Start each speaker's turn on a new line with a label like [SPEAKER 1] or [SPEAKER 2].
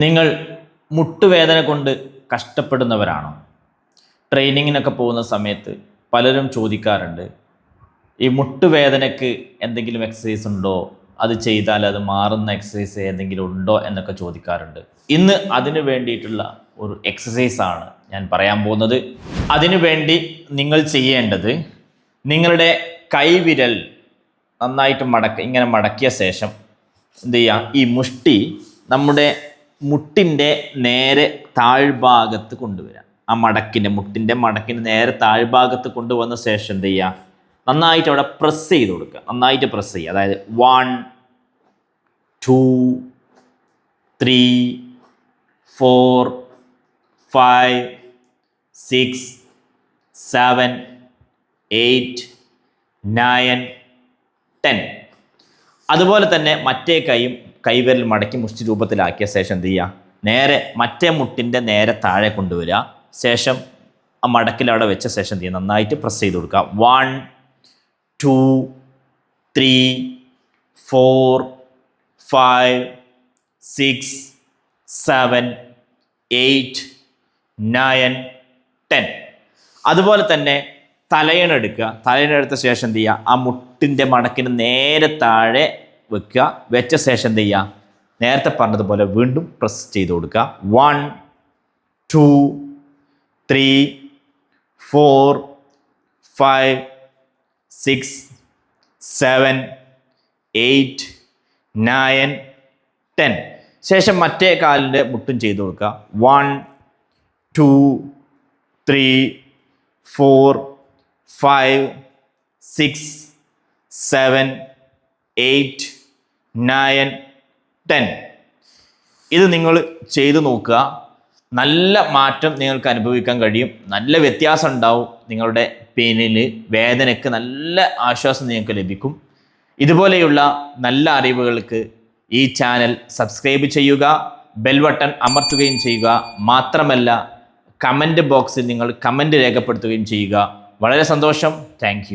[SPEAKER 1] നിങ്ങൾ മുട്ടുവേദന കൊണ്ട് കഷ്ടപ്പെടുന്നവരാണോ? ട്രെയിനിങ്ങിനൊക്കെ പോകുന്ന സമയത്ത് പലരും ചോദിക്കാറുണ്ട് ഈ മുട്ടുവേദനയ്ക്ക് എന്തെങ്കിലും എക്സസൈസ് ഉണ്ടോ? അത് ചെയ്താൽ അത് മാറുന്ന എക്സസൈസ് എന്തെങ്കിലും ഉണ്ടോ? എന്നൊക്കെ ചോദിക്കാറുണ്ട്. ഇന്ന് അതിന് വേണ്ടിയിട്ടുള്ള ഒരു എക്സസൈസ് ആണ് ഞാൻ പറയാൻ പോകുന്നത്. അതിനു വേണ്ടി നിങ്ങൾ ചെയ്യേണ്ടത് നിങ്ങളുടെ കൈവിരൽ നന്നായിട്ട് മടക്ക ഇങ്ങനെ മടക്കിയ ശേഷം എന്ത് ചെയ്യുക ഈ മുഷ്ടി നമ്മുടെ മുട്ടിന്റെ നേരെ താഴ്ഭാഗത്ത് കൊണ്ടുവരാം. ആ മടക്കിന്റെ മുട്ടിന്റെ മടക്കിന്റെ നേരെ താഴ്ഭാഗത്ത് കൊണ്ടുവന്ന ശേഷം എന്ത് ചെയ്യുക? നന്നായിട്ട് അവിടെ പ്രസ് ചെയ്ത് കൊടുക്കുക. നന്നായിട്ട് പ്രസ് ചെയ്യുക. അതായത് one two three four five six seven eight nine ten അതുപോലെ തന്നെ മറ്റേ കൈയും കൈവിരൽ മടക്കി മുഷ്ടി രൂപത്തിലാക്കിയ ശേഷം എന്ത് ചെയ്യുക? നേരെ മറ്റേ മുട്ടിന്റെ നേരെ താഴെ കൊണ്ടുവരിക. ശേഷം ആ മടക്കിൽ അവിടെ വെച്ച ശേഷം എന്ത് ചെയ്യുക? നന്നായിട്ട് പ്രസ് ചെയ്ത് കൊടുക്കുക. One two three four five six seven eight nine ten അതുപോലെ തന്നെ തലയണ എടുക്കുക. തലയണ എടുത്ത ശേഷം എന്ത് ചെയ്യുക? ആ മുട്ടിന്റെ മടക്കിന് നേരെ താഴെ വെക്കുക. വെച്ച ശേഷം എന്ത് ചെയ്യുക? നേരത്തെ പറഞ്ഞതുപോലെ വീണ്ടും പ്രസ് ചെയ്ത് കൊടുക്കുക. One two three four five six seven eight nine ten ശേഷം മറ്റേ കാലിന്റെ മുട്ടും ചെയ്ത് കൊടുക്കുക. One two three four five six seven eight nine ten ഇത് നിങ്ങൾ ചെയ്തു നോക്കുക. നല്ല മാറ്റം നിങ്ങൾക്ക് അനുഭവിക്കാൻ കഴിയും. നല്ല വ്യത്യാസം ഉണ്ടാവും നിങ്ങളുടെ പെയിനിന് വേദനയ്ക്ക് നല്ല ആശ്വാസം നിങ്ങൾക്ക് ലഭിക്കും. ഇതുപോലെയുള്ള നല്ല അറിവുകൾക്ക് ഈ ചാനൽ സബ്സ്ക്രൈബ് ചെയ്യുക. ബെൽ ബട്ടൺ അമർത്തുകയും ചെയ്യുക. മാത്രമല്ല കമന്റ് ബോക്സിൽ നിങ്ങൾ കമന്റ് രേഖപ്പെടുത്തുകയും ചെയ്യുക. വളരെ സന്തോഷം. താങ്ക്